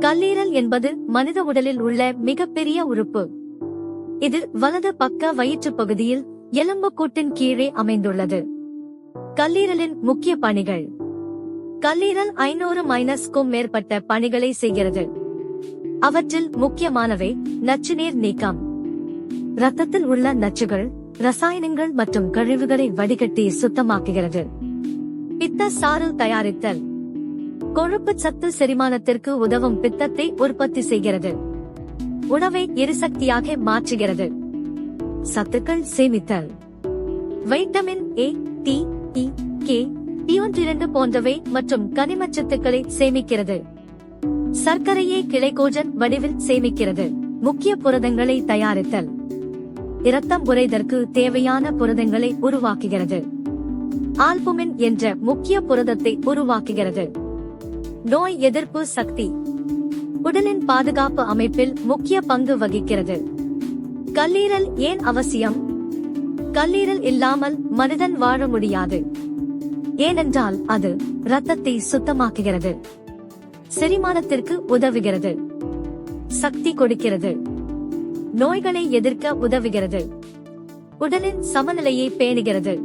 கல்லீரல் என்பது மனித உடலில் உள்ள மிகப்பெரிய உறுப்பு. இது வலது பக்க வயிற்றுப் பகுதியில் எலும்புக்கூட்டின் கீழே அமைந்துள்ளது. கல்லீரலின் முக்கிய பணிகள். கல்லீரல் ஐநூறு மைனஸ்க்கும் மேற்பட்ட பணிகளை செய்கிறது. அவற்றில் முக்கியமானவை நச்சுநீர் நீக்கம். ரத்தத்தில் உள்ள நச்சுகள் ரசாயனங்கள் மற்றும் கழிவுகளை வடிகட்டி சுத்தமாக்குகிறது. பித்த சாறு தயாரித்தல். கொழுப்பு சத்து செரிமானத்திற்கு உதவும் பித்தத்தை உற்பத்தி செய்கிறது. உணவை எரிசக்தியாக மாற்றுகிறது. சத்துக்கள் சேமித்தல். Vitamin A D e, E K இரண்டு போன்றவை மற்றும் கனிமச்சத்துக்களை சேமிக்கிறது. சர்க்கரையை கிளைகோஜன் வடிவில் சேமிக்கிறது. முக்கிய புரதங்களை தயாரித்தல். இரத்தம் உறைதற்கு தேவையான புரதங்களை உருவாக்குகிறது. ஆல்புமின் என்ற முக்கிய புரதத்தை உருவாக்குகிறது. நோய் எதிர்ப்பு சக்தி. உடலின் பாதுகாப்பு அமைப்பில் முக்கிய பங்கு வகிக்கிறது. கல்லீரல் ஏன் அவசியம்? கல்லீரல் இல்லாமல் மனிதன் வாழ முடியாது. ஏனென்றால் அது இரத்தத்தை சுத்தமாக்குகிறது. செரிமானத்திற்கு உதவுகிறது. சக்தி கொடுக்கிறது. நோய்களை எதிர்க்க உதவுகிறது. உடலின் சமநிலையை பேணுகிறது.